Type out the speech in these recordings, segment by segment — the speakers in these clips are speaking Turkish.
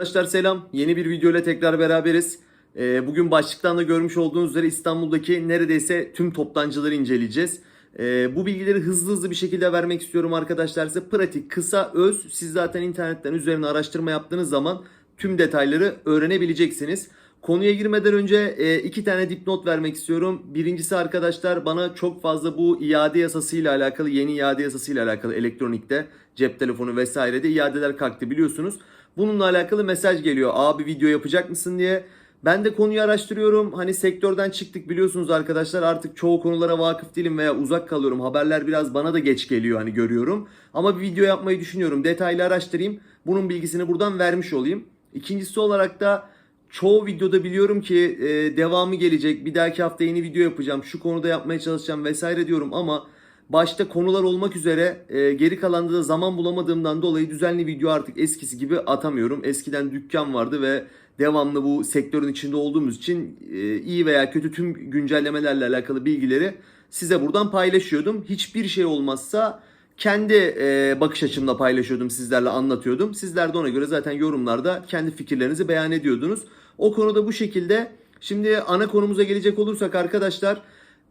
Arkadaşlar selam. Yeni bir video ile tekrar beraberiz. Ee, bugün başlıktan da görmüş olduğunuz üzere İstanbul'daki neredeyse tüm toptancıları inceleyeceğiz. Ee, bu bilgileri hızlı hızlı bir şekilde vermek istiyorum arkadaşlar size. Pratik, kısa, öz. Siz zaten internetten üzerine araştırma yaptığınız zaman tüm detayları öğrenebileceksiniz. Konuya girmeden önce e, iki tane dipnot vermek istiyorum. Birincisi arkadaşlar bana çok fazla bu iade yasasıyla alakalı, yeni iade yasasıyla alakalı elektronikte, cep telefonu vesairede iadeler kalktı biliyorsunuz. Bununla alakalı mesaj geliyor. Abi video yapacak mısın diye. Ben de konuyu araştırıyorum. Hani sektörden çıktık biliyorsunuz arkadaşlar. Artık çoğu konulara vakıf değilim veya uzak kalıyorum. Haberler biraz bana da geç geliyor hani görüyorum. Ama bir video yapmayı düşünüyorum. Detaylı araştırayım. Bunun bilgisini buradan vermiş olayım. İkincisi olarak da çoğu videoda biliyorum ki e, devamı gelecek. Bir dahaki hafta yeni video yapacağım. Şu konuda yapmaya çalışacağım vesaire diyorum ama başta konular olmak üzere e, geri kalanda da zaman bulamadığımdan dolayı düzenli video artık eskisi gibi atamıyorum. Eskiden dükkan vardı ve devamlı bu sektörün içinde olduğumuz için e, iyi veya kötü tüm güncellemelerle alakalı bilgileri size buradan paylaşıyordum. Hiçbir şey olmazsa kendi e, bakış açımla paylaşıyordum sizlerle anlatıyordum. Sizler de ona göre zaten yorumlarda kendi fikirlerinizi beyan ediyordunuz. O konuda bu şekilde. Şimdi ana konumuza gelecek olursak arkadaşlar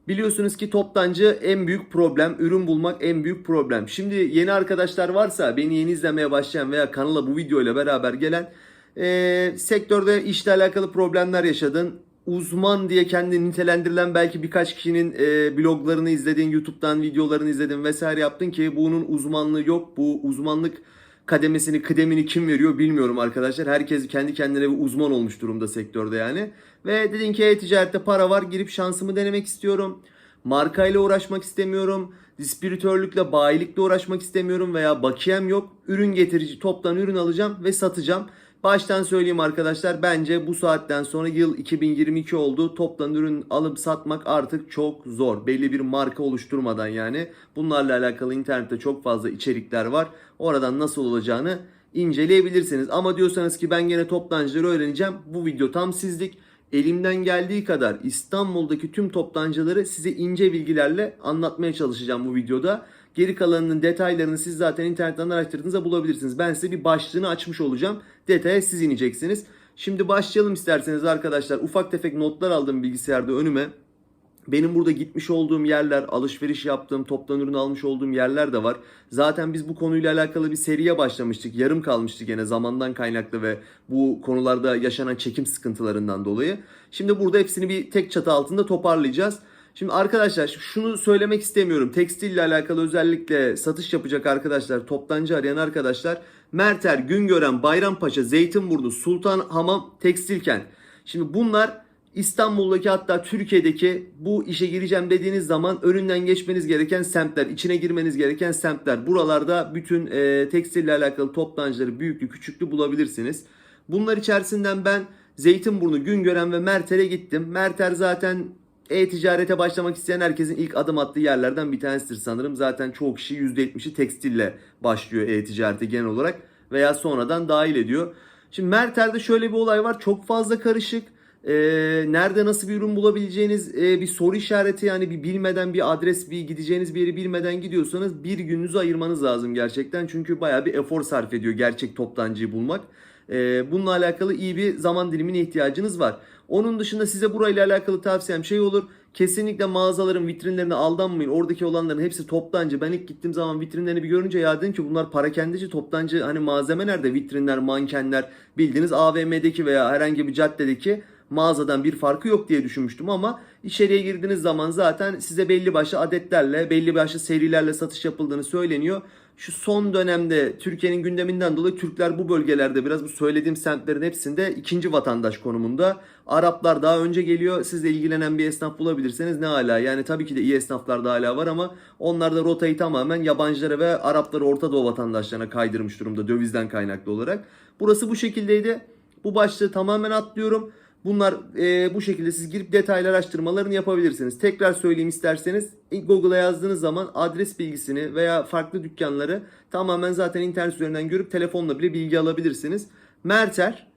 Biliyorsunuz ki toptancı en büyük problem, ürün bulmak en büyük problem. Şimdi yeni arkadaşlar varsa beni yeni izlemeye başlayan veya kanala bu video ile beraber gelen e, sektörde işle alakalı problemler yaşadın. Uzman diye kendini nitelendirilen belki birkaç kişinin e, bloglarını izledin, YouTube'dan videolarını izledin vesaire yaptın ki bunun uzmanlığı yok. Bu uzmanlık kademesini, kıdemini kim veriyor bilmiyorum arkadaşlar. Herkes kendi kendine bir uzman olmuş durumda sektörde yani. Ve dedin ki e-ticarette para var girip şansımı denemek istiyorum. Markayla uğraşmak istemiyorum. Distribütörlükle, bayilikle uğraşmak istemiyorum veya bakiyem yok. Ürün getirici toptan ürün alacağım ve satacağım. Baştan söyleyeyim arkadaşlar bence bu saatten sonra yıl 2022 oldu. Toptan ürün alıp satmak artık çok zor. Belli bir marka oluşturmadan yani. Bunlarla alakalı internette çok fazla içerikler var. Oradan nasıl olacağını inceleyebilirsiniz. Ama diyorsanız ki ben gene toptancıları öğreneceğim. Bu video tam sizlik. Elimden geldiği kadar İstanbul'daki tüm toptancıları size ince bilgilerle anlatmaya çalışacağım bu videoda. Geri kalanının detaylarını siz zaten internetten araştırdığınızda bulabilirsiniz. Ben size bir başlığını açmış olacağım. Detaya siz ineceksiniz. Şimdi başlayalım isterseniz arkadaşlar. Ufak tefek notlar aldım bilgisayarda önüme. Benim burada gitmiş olduğum yerler, alışveriş yaptığım, toptan ürün almış olduğum yerler de var. Zaten biz bu konuyla alakalı bir seriye başlamıştık. Yarım kalmıştı gene zamandan kaynaklı ve bu konularda yaşanan çekim sıkıntılarından dolayı. Şimdi burada hepsini bir tek çatı altında toparlayacağız. Şimdi arkadaşlar şunu söylemek istemiyorum. Tekstille alakalı özellikle satış yapacak arkadaşlar, toptancı arayan arkadaşlar Merter, Güngören, Bayrampaşa, Zeytinburnu, Sultanhamam, Tekstilkent. Şimdi bunlar İstanbul'daki hatta Türkiye'deki bu işe gireceğim dediğiniz zaman önünden geçmeniz gereken semtler, içine girmeniz gereken semtler. Buralarda bütün e, tekstille alakalı toptancıları büyüklü küçüklü bulabilirsiniz. Bunlar içerisinden ben Zeytinburnu, Güngören ve Merter'e gittim. Merter zaten e-ticarete başlamak isteyen herkesin ilk adım attığı yerlerden bir tanesidir sanırım. Zaten çoğu kişi %70'i tekstille başlıyor e-ticarete genel olarak veya sonradan dahil ediyor. Şimdi Merter'de şöyle bir olay var. Çok fazla karışık. Ee, nerede nasıl bir ürün bulabileceğiniz e, bir soru işareti yani bir bilmeden bir adres bir gideceğiniz bir yeri bilmeden gidiyorsanız bir gününüzü ayırmanız lazım gerçekten. Çünkü baya bir efor sarf ediyor gerçek toptancıyı bulmak. Ee, bununla alakalı iyi bir zaman dilimine ihtiyacınız var. Onun dışında size burayla alakalı tavsiyem şey olur. Kesinlikle mağazaların vitrinlerine aldanmayın. Oradaki olanların hepsi toptancı. Ben ilk gittiğim zaman vitrinlerini bir görünce ya dedim ki bunlar parakendici toptancı. Hani malzeme nerede? Vitrinler, mankenler bildiğiniz AVM'deki veya herhangi bir caddedeki mağazadan bir farkı yok diye düşünmüştüm ama içeriye girdiğiniz zaman zaten size belli başlı adetlerle, belli başlı serilerle satış yapıldığını söyleniyor. Şu son dönemde Türkiye'nin gündeminden dolayı Türkler bu bölgelerde biraz bu söylediğim semtlerin hepsinde ikinci vatandaş konumunda. Araplar daha önce geliyor. Sizle ilgilenen bir esnaf bulabilirseniz ne hala. Yani tabii ki de iyi esnaflar da hala var ama onlar da rotayı tamamen yabancılara ve Arapları Orta Doğu vatandaşlarına kaydırmış durumda dövizden kaynaklı olarak. Burası bu şekildeydi. Bu başlığı tamamen atlıyorum. Bunlar e, bu şekilde siz girip detaylı araştırmalarını yapabilirsiniz. Tekrar söyleyeyim isterseniz Google'a yazdığınız zaman adres bilgisini veya farklı dükkanları tamamen zaten internet üzerinden görüp telefonla bile bilgi alabilirsiniz. Merter,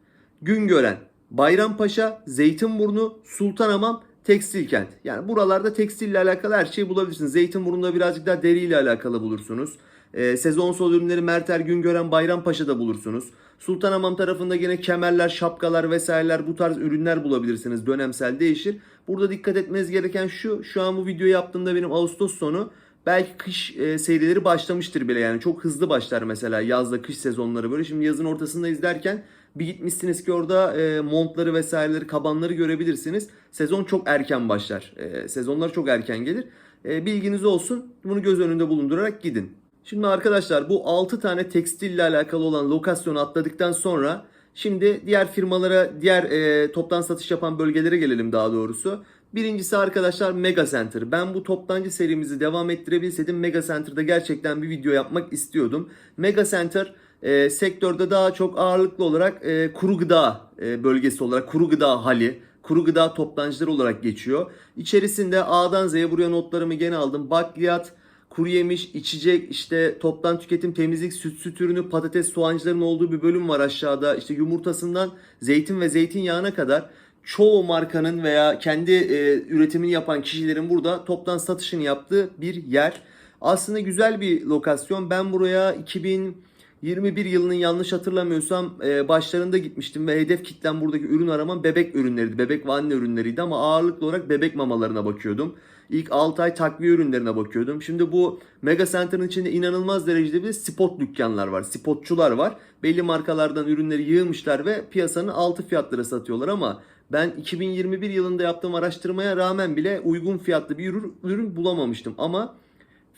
Güngören, Bayrampaşa, Zeytinburnu, Sultanhamam, Tekstilkent. Yani buralarda tekstille alakalı her şeyi bulabilirsiniz. Zeytinburnu'nda birazcık daha deriyle alakalı bulursunuz. E, sezon sol ürünleri Merter, Güngören, Bayrampaşa'da bulursunuz. Sultanhamam tarafında yine kemerler, şapkalar vesaireler bu tarz ürünler bulabilirsiniz. Dönemsel değişir. Burada dikkat etmeniz gereken şu. Şu an bu videoyu yaptığımda benim Ağustos sonu belki kış e, serileri başlamıştır bile yani çok hızlı başlar mesela yazda kış sezonları böyle. Şimdi yazın ortasında izlerken bir gitmişsiniz ki orada e, montları vesaireleri kabanları görebilirsiniz. Sezon çok erken başlar. E, sezonlar çok erken gelir. E, bilginiz olsun. Bunu göz önünde bulundurarak gidin. Şimdi arkadaşlar bu 6 tane tekstille alakalı olan lokasyonu atladıktan sonra şimdi diğer firmalara, diğer e, toptan satış yapan bölgelere gelelim daha doğrusu. Birincisi arkadaşlar Mega Center. Ben bu toptancı serimizi devam ettirebilseydim Mega Center'da gerçekten bir video yapmak istiyordum. Mega Center e, sektörde daha çok ağırlıklı olarak e, kuru gıda e, bölgesi olarak kuru gıda hali, kuru gıda toptancıları olarak geçiyor. İçerisinde A'dan Z'ye buraya notlarımı gene aldım. Bakliyat, kuru yemiş, içecek, işte toptan tüketim, temizlik, süt, süt ürünü, patates, soğancıların olduğu bir bölüm var aşağıda. İşte yumurtasından zeytin ve zeytinyağına kadar çoğu markanın veya kendi e, üretimini yapan kişilerin burada toptan satışını yaptığı bir yer. Aslında güzel bir lokasyon. Ben buraya 2021 yılının yanlış hatırlamıyorsam e, başlarında gitmiştim ve hedef kitlem buradaki ürün aramam bebek ürünleriydi. Bebek ve anne ürünleriydi ama ağırlıklı olarak bebek mamalarına bakıyordum. İlk 6 ay takviye ürünlerine bakıyordum. Şimdi bu Mega Center'ın içinde inanılmaz derecede bir spot dükkanlar var. Spotçular var. Belli markalardan ürünleri yığmışlar ve piyasanın altı fiyatlara satıyorlar ama ben 2021 yılında yaptığım araştırmaya rağmen bile uygun fiyatlı bir ürün, ürün bulamamıştım. Ama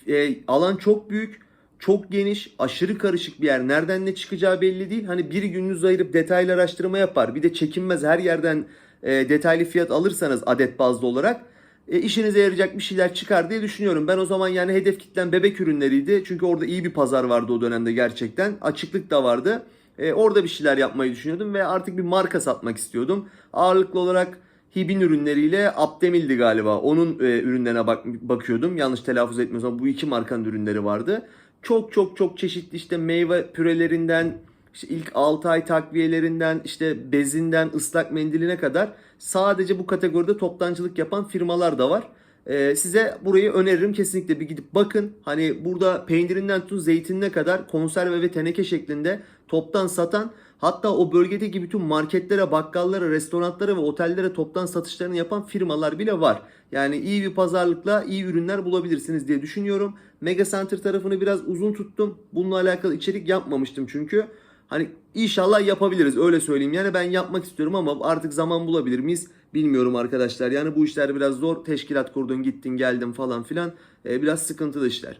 e, alan çok büyük, çok geniş, aşırı karışık bir yer. Nereden ne çıkacağı belli değil. Hani bir gününüzü ayırıp detaylı araştırma yapar. Bir de çekinmez her yerden e, detaylı fiyat alırsanız adet bazlı olarak e, işinize yarayacak bir şeyler çıkar diye düşünüyorum. Ben o zaman yani hedef kitlen bebek ürünleriydi. Çünkü orada iyi bir pazar vardı o dönemde gerçekten. Açıklık da vardı. E, orada bir şeyler yapmayı düşünüyordum ve artık bir marka satmak istiyordum. Ağırlıklı olarak Hibin ürünleriyle Abdemil'di galiba. Onun e, ürünlerine bak, bakıyordum. Yanlış telaffuz etmiyorsam bu iki markanın ürünleri vardı. Çok çok çok çeşitli işte meyve pürelerinden, işte ilk 6 ay takviyelerinden, işte bezinden, ıslak mendiline kadar sadece bu kategoride toptancılık yapan firmalar da var. Ee, size burayı öneririm kesinlikle bir gidip bakın. Hani burada peynirinden tutun zeytinine kadar konserve ve teneke şeklinde toptan satan hatta o bölgedeki bütün marketlere, bakkallara, restoranlara ve otellere toptan satışlarını yapan firmalar bile var. Yani iyi bir pazarlıkla iyi ürünler bulabilirsiniz diye düşünüyorum. Mega Center tarafını biraz uzun tuttum. Bununla alakalı içerik yapmamıştım çünkü. Hani inşallah yapabiliriz öyle söyleyeyim. Yani ben yapmak istiyorum ama artık zaman bulabilir miyiz bilmiyorum arkadaşlar. Yani bu işler biraz zor. Teşkilat kurdun gittin geldin falan filan. Ee, biraz sıkıntılı işler.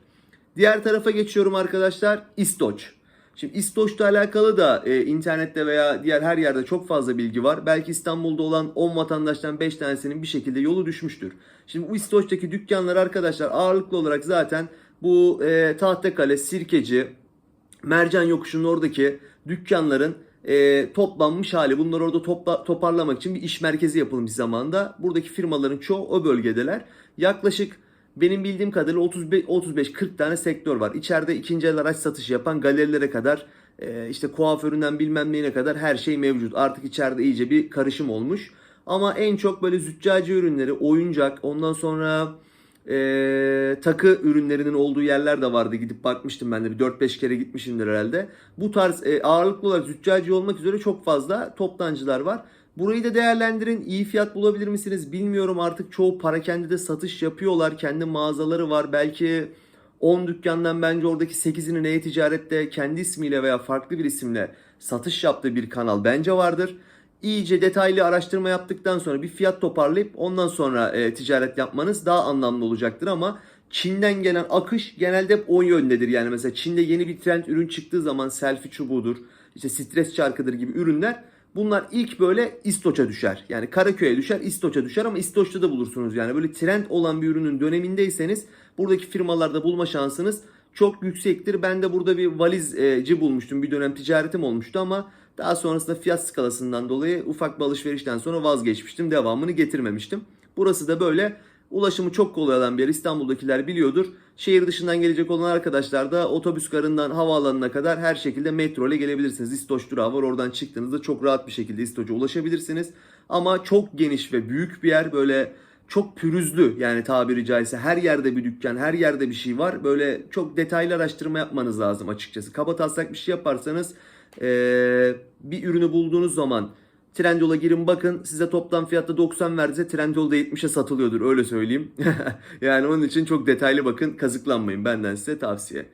Diğer tarafa geçiyorum arkadaşlar. İstoç. Şimdi İstoç'la alakalı da e, internette veya diğer her yerde çok fazla bilgi var. Belki İstanbul'da olan 10 vatandaştan 5 tanesinin bir şekilde yolu düşmüştür. Şimdi bu İstoç'taki dükkanlar arkadaşlar ağırlıklı olarak zaten bu e, Tahtakale, Sirkeci, Mercan Yokuşu'nun oradaki dükkanların e, toplanmış hali. Bunları orada topla, toparlamak için bir iş merkezi yapılmış zamanda. Buradaki firmaların çoğu o bölgedeler. Yaklaşık benim bildiğim kadarıyla 35-40 tane sektör var. İçeride ikinci el araç satışı yapan galerilere kadar e, işte kuaföründen bilmem neyine kadar her şey mevcut. Artık içeride iyice bir karışım olmuş. Ama en çok böyle züccaci ürünleri, oyuncak, ondan sonra e, takı ürünlerinin olduğu yerler de vardı. Gidip bakmıştım ben de bir 4-5 kere gitmişimdir herhalde. Bu tarz e, ağırlıklı olarak züccaci olmak üzere çok fazla toptancılar var. Burayı da değerlendirin. İyi fiyat bulabilir misiniz bilmiyorum. Artık çoğu parakendede satış yapıyorlar. Kendi mağazaları var. Belki 10 dükkandan bence oradaki 8'inin e-ticarette kendi ismiyle veya farklı bir isimle satış yaptığı bir kanal bence vardır. İyice detaylı araştırma yaptıktan sonra bir fiyat toparlayıp ondan sonra e, ticaret yapmanız daha anlamlı olacaktır ama Çin'den gelen akış genelde hep o yöndedir. Yani mesela Çin'de yeni bir trend ürün çıktığı zaman selfie çubuğudur, işte stres çarkıdır gibi ürünler Bunlar ilk böyle İstoç'a düşer. Yani Karaköy'e düşer, İstoç'a düşer ama İstoç'ta da bulursunuz. Yani böyle trend olan bir ürünün dönemindeyseniz buradaki firmalarda bulma şansınız çok yüksektir. Ben de burada bir valizci bulmuştum. Bir dönem ticaretim olmuştu ama daha sonrasında fiyat skalasından dolayı ufak bir alışverişten sonra vazgeçmiştim. Devamını getirmemiştim. Burası da böyle Ulaşımı çok kolay olan bir yer. İstanbul'dakiler biliyordur. Şehir dışından gelecek olan arkadaşlar da otobüs garından havaalanına kadar her şekilde metro ile gelebilirsiniz. İstoç durağı var. Oradan çıktığınızda çok rahat bir şekilde İstoç'a ulaşabilirsiniz. Ama çok geniş ve büyük bir yer. Böyle çok pürüzlü yani tabiri caizse her yerde bir dükkan, her yerde bir şey var. Böyle çok detaylı araştırma yapmanız lazım açıkçası. Kaba taslak bir şey yaparsanız Ee, bir ürünü bulduğunuz zaman Trendyol'a girin bakın size toplam fiyatta 90 verdiyse Trendyol'da 70'e satılıyordur öyle söyleyeyim. yani onun için çok detaylı bakın kazıklanmayın benden size tavsiye.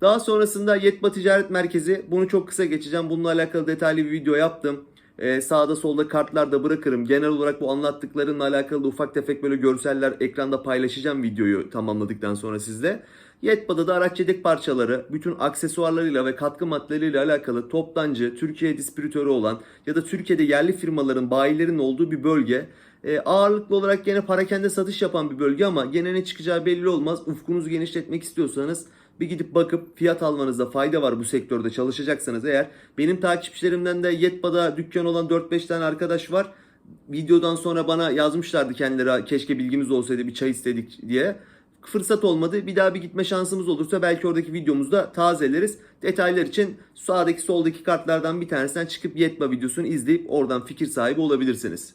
Daha sonrasında Yetba Ticaret Merkezi bunu çok kısa geçeceğim. Bununla alakalı detaylı bir video yaptım. Ee, sağda solda kartlarda bırakırım. Genel olarak bu anlattıklarımla alakalı da ufak tefek böyle görseller ekranda paylaşacağım videoyu tamamladıktan sonra sizle. Yetba'da da araç yedek parçaları, bütün aksesuarlarıyla ve katkı maddeleriyle alakalı toptancı, Türkiye distribütörü olan ya da Türkiye'de yerli firmaların, bayilerin olduğu bir bölge. Ee, ağırlıklı olarak gene parakende satış yapan bir bölge ama gene ne çıkacağı belli olmaz. Ufkunuzu genişletmek istiyorsanız bir gidip bakıp fiyat almanızda fayda var bu sektörde çalışacaksanız eğer. Benim takipçilerimden de Yetba'da dükkan olan 4-5 tane arkadaş var. Videodan sonra bana yazmışlardı kendileri keşke bilgimiz olsaydı bir çay istedik diye. Fırsat olmadı. Bir daha bir gitme şansımız olursa belki oradaki videomuzda tazeleriz. Detaylar için sağdaki soldaki kartlardan bir tanesinden çıkıp Yetba videosunu izleyip oradan fikir sahibi olabilirsiniz.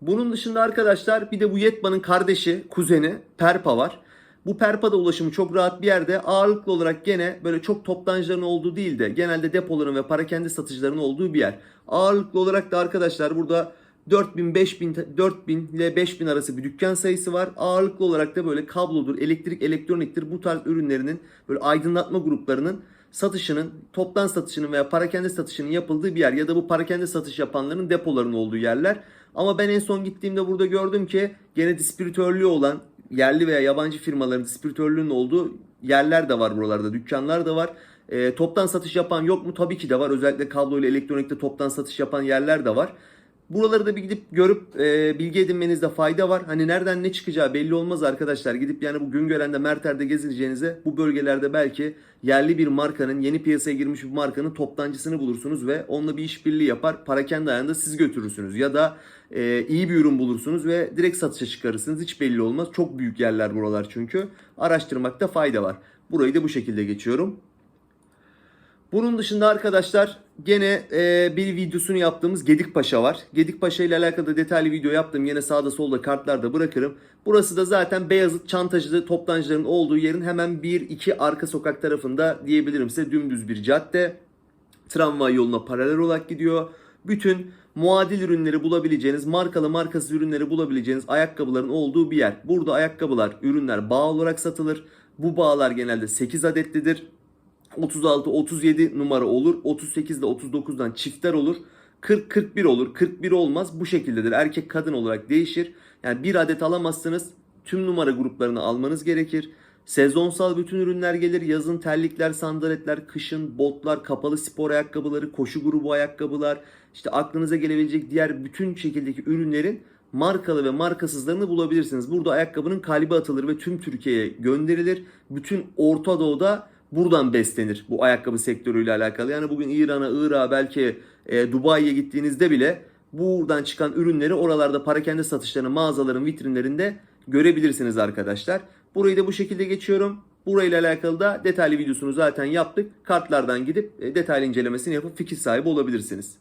Bunun dışında arkadaşlar bir de bu Yetba'nın kardeşi, kuzeni Perpa var. Bu Perpa'da ulaşımı çok rahat bir yerde. Ağırlıklı olarak gene böyle çok toptancıların olduğu değil de genelde depoların ve parakende satıcıların olduğu bir yer. Ağırlıklı olarak da arkadaşlar burada 4000 5000 4000 ile 5000 arası bir dükkan sayısı var. Ağırlıklı olarak da böyle kablodur, elektrik, elektroniktir bu tarz ürünlerinin böyle aydınlatma gruplarının satışının, toptan satışının veya parakende satışının yapıldığı bir yer ya da bu parakende satış yapanların depoların olduğu yerler. Ama ben en son gittiğimde burada gördüm ki gene distribütörlüğü olan yerli veya yabancı firmaların distribütörlüğünün olduğu yerler de var buralarda, dükkanlar da var. E, toptan satış yapan yok mu? Tabii ki de var. Özellikle kablo ile elektronikte toptan satış yapan yerler de var. Buraları da bir gidip görüp e, bilgi edinmenizde fayda var. Hani nereden ne çıkacağı belli olmaz arkadaşlar. Gidip yani bu Güngören'de Merter'de gezineceğinize bu bölgelerde belki yerli bir markanın yeni piyasaya girmiş bir markanın toptancısını bulursunuz ve onunla bir işbirliği yapar. Parakende ayağında siz götürürsünüz ya da e, iyi bir ürün bulursunuz ve direkt satışa çıkarırsınız. Hiç belli olmaz. Çok büyük yerler buralar çünkü. Araştırmakta fayda var. Burayı da bu şekilde geçiyorum. Bunun dışında arkadaşlar gene e, bir videosunu yaptığımız Gedikpaşa var. Gedikpaşa ile alakalı detaylı video yaptım. Yine sağda solda kartlarda bırakırım. Burası da zaten Beyazıt çantacı toptancıların olduğu yerin hemen 1-2 arka sokak tarafında diyebilirim size dümdüz bir cadde. Tramvay yoluna paralel olarak gidiyor. Bütün muadil ürünleri bulabileceğiniz, markalı markasız ürünleri bulabileceğiniz ayakkabıların olduğu bir yer. Burada ayakkabılar, ürünler bağ olarak satılır. Bu bağlar genelde 8 adetlidir. 36, 37 numara olur. 38 ile 39'dan çiftler olur. 40, 41 olur. 41 olmaz. Bu şekildedir. Erkek kadın olarak değişir. Yani bir adet alamazsınız. Tüm numara gruplarını almanız gerekir. Sezonsal bütün ürünler gelir. Yazın terlikler, sandaletler, kışın botlar, kapalı spor ayakkabıları, koşu grubu ayakkabılar. İşte aklınıza gelebilecek diğer bütün şekildeki ürünlerin markalı ve markasızlarını bulabilirsiniz. Burada ayakkabının kalbi atılır ve tüm Türkiye'ye gönderilir. Bütün Orta Doğu'da buradan beslenir bu ayakkabı sektörüyle alakalı. Yani bugün İran'a, Irak'a belki e, Dubai'ye gittiğinizde bile buradan çıkan ürünleri oralarda parakende satışlarını mağazaların vitrinlerinde görebilirsiniz arkadaşlar. Burayı da bu şekilde geçiyorum. Burayla alakalı da detaylı videosunu zaten yaptık. Kartlardan gidip e, detaylı incelemesini yapıp fikir sahibi olabilirsiniz.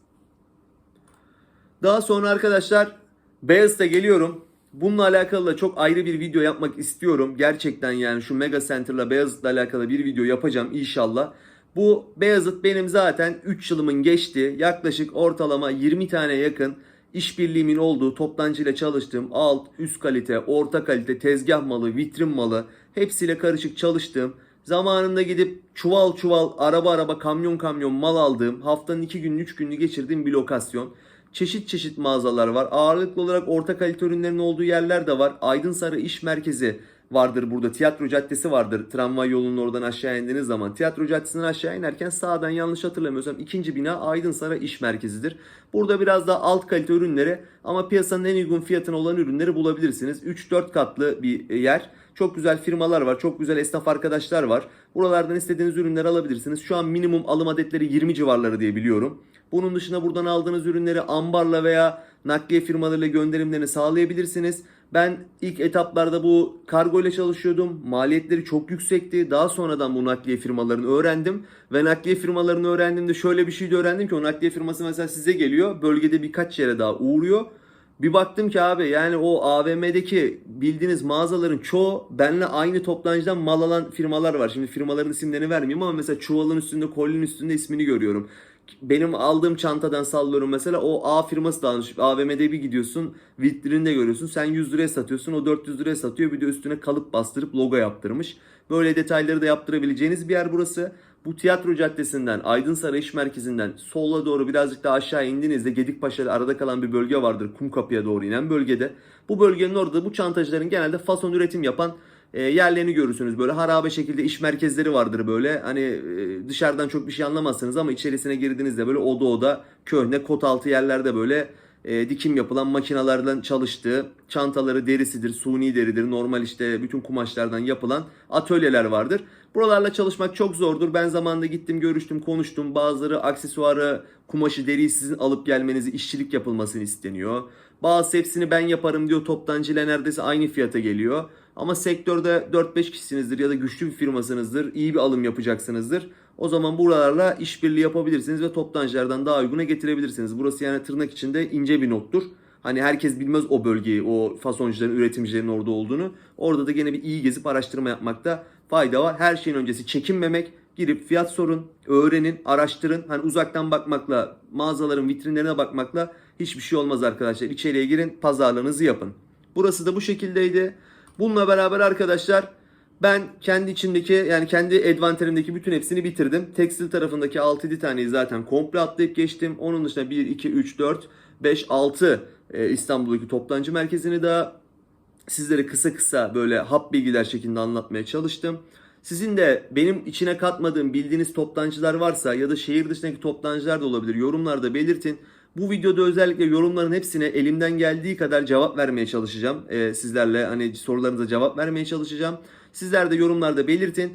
Daha sonra arkadaşlar Beyazıt'a geliyorum. Bununla alakalı da çok ayrı bir video yapmak istiyorum. Gerçekten yani şu Mega Center'la Beyazıt'la alakalı bir video yapacağım inşallah. Bu Beyazıt benim zaten 3 yılımın geçti. Yaklaşık ortalama 20 tane yakın işbirliğimin olduğu toptancıyla çalıştığım alt, üst kalite, orta kalite, tezgah malı, vitrin malı hepsiyle karışık çalıştığım Zamanında gidip çuval çuval, araba araba, kamyon kamyon mal aldığım, haftanın 2 gününü 3 gününü geçirdiğim bir lokasyon. Çeşit çeşit mağazalar var. Ağırlıklı olarak orta kalite ürünlerin olduğu yerler de var. Aydın Sarı İş Merkezi vardır burada. Tiyatro Caddesi vardır. Tramvay yolunun oradan aşağı indiğiniz zaman. Tiyatro Caddesi'nden aşağı inerken sağdan yanlış hatırlamıyorsam ikinci bina Aydın Sarı İş Merkezi'dir. Burada biraz daha alt kalite ürünleri ama piyasanın en uygun fiyatına olan ürünleri bulabilirsiniz. 3-4 katlı bir yer. Çok güzel firmalar var. Çok güzel esnaf arkadaşlar var. Buralardan istediğiniz ürünleri alabilirsiniz. Şu an minimum alım adetleri 20 civarları diye biliyorum. Bunun dışında buradan aldığınız ürünleri ambarla veya nakliye firmalarıyla gönderimlerini sağlayabilirsiniz. Ben ilk etaplarda bu kargo ile çalışıyordum. Maliyetleri çok yüksekti. Daha sonradan bu nakliye firmalarını öğrendim. Ve nakliye firmalarını öğrendiğimde şöyle bir şey de öğrendim ki o nakliye firması mesela size geliyor. Bölgede birkaç yere daha uğruyor. Bir baktım ki abi yani o AVM'deki bildiğiniz mağazaların çoğu benle aynı toptancıdan mal alan firmalar var. Şimdi firmaların isimlerini vermeyeyim ama mesela çuvalın üstünde, kolinin üstünde ismini görüyorum. Benim aldığım çantadan sallıyorum mesela o A firması da. AVM'de bir gidiyorsun vitrininde görüyorsun. Sen 100 liraya satıyorsun o 400 liraya satıyor. Bir de üstüne kalıp bastırıp logo yaptırmış. Böyle detayları da yaptırabileceğiniz bir yer burası. Bu tiyatro caddesinden, Aydınsaray İş Merkezi'nden sola doğru birazcık daha aşağı indiğinizde Gedikpaşa ile arada kalan bir bölge vardır. Kumkapı'ya doğru inen bölgede. Bu bölgenin orada bu çantacıların genelde fason üretim yapan e, yerlerini görürsünüz. Böyle harabe şekilde iş merkezleri vardır böyle. Hani e, dışarıdan çok bir şey anlamazsınız ama içerisine girdiğinizde böyle oda oda köhne kot altı yerlerde böyle e, dikim yapılan makinalardan çalıştığı çantaları derisidir, suni deridir, normal işte bütün kumaşlardan yapılan atölyeler vardır. Buralarla çalışmak çok zordur. Ben zamanında gittim, görüştüm, konuştum. Bazıları aksesuarı, kumaşı, deriyi sizin alıp gelmenizi, işçilik yapılmasını isteniyor. Bazı hepsini ben yaparım diyor toptancıyla neredeyse aynı fiyata geliyor. Ama sektörde 4-5 kişisinizdir ya da güçlü bir firmasınızdır, iyi bir alım yapacaksınızdır. O zaman buralarla işbirliği yapabilirsiniz ve toptancılardan daha uyguna getirebilirsiniz. Burası yani tırnak içinde ince bir nottur. Hani herkes bilmez o bölgeyi, o fasoncuların, üretimcilerin orada olduğunu. Orada da gene bir iyi gezip araştırma yapmakta fayda var. Her şeyin öncesi çekinmemek, girip fiyat sorun, öğrenin, araştırın. Hani uzaktan bakmakla, mağazaların vitrinlerine bakmakla hiçbir şey olmaz arkadaşlar. İçeriye girin, pazarlığınızı yapın. Burası da bu şekildeydi. Bununla beraber arkadaşlar ben kendi içindeki yani kendi envanterimdeki bütün hepsini bitirdim. Tekstil tarafındaki 6-7 taneyi zaten komple atlayıp geçtim. Onun dışında 1, 2, 3, 4, 5, 6 e, İstanbul'daki toptancı merkezini daha sizlere kısa kısa böyle hap bilgiler şeklinde anlatmaya çalıştım. Sizin de benim içine katmadığım bildiğiniz toptancılar varsa ya da şehir dışındaki toptancılar da olabilir. Yorumlarda belirtin. Bu videoda özellikle yorumların hepsine elimden geldiği kadar cevap vermeye çalışacağım. Ee, sizlerle hani sorularınıza cevap vermeye çalışacağım. Sizler de yorumlarda belirtin.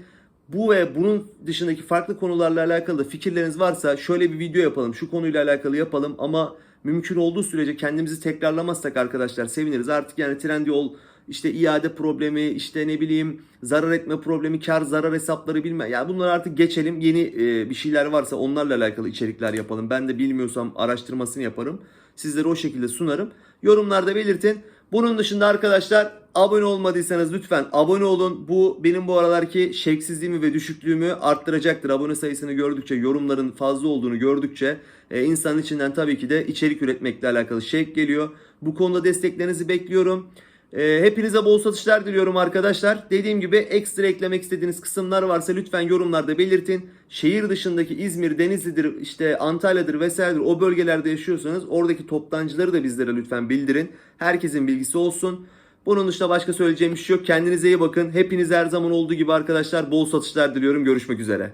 Bu ve bunun dışındaki farklı konularla alakalı fikirleriniz varsa şöyle bir video yapalım. Şu konuyla alakalı yapalım ama mümkün olduğu sürece kendimizi tekrarlamazsak arkadaşlar seviniriz. Artık yani Trendyol işte iade problemi, işte ne bileyim zarar etme problemi, kar zarar hesapları bilme. Ya bunları artık geçelim. Yeni e, bir şeyler varsa onlarla alakalı içerikler yapalım. Ben de bilmiyorsam araştırmasını yaparım. Sizlere o şekilde sunarım. Yorumlarda belirtin. Bunun dışında arkadaşlar abone olmadıysanız lütfen abone olun. Bu benim bu aralarki şevksizliğimi ve düşüklüğümü arttıracaktır. Abone sayısını gördükçe, yorumların fazla olduğunu gördükçe e, insanın içinden tabii ki de içerik üretmekle alakalı şevk geliyor. Bu konuda desteklerinizi bekliyorum. E, hepinize bol satışlar diliyorum arkadaşlar. Dediğim gibi ekstra eklemek istediğiniz kısımlar varsa lütfen yorumlarda belirtin. Şehir dışındaki İzmir, Denizli'dir, işte Antalya'dır vesairedir o bölgelerde yaşıyorsanız oradaki toptancıları da bizlere lütfen bildirin. Herkesin bilgisi olsun. Bunun dışında başka söyleyeceğim bir şey yok. Kendinize iyi bakın. Hepinize her zaman olduğu gibi arkadaşlar bol satışlar diliyorum. Görüşmek üzere.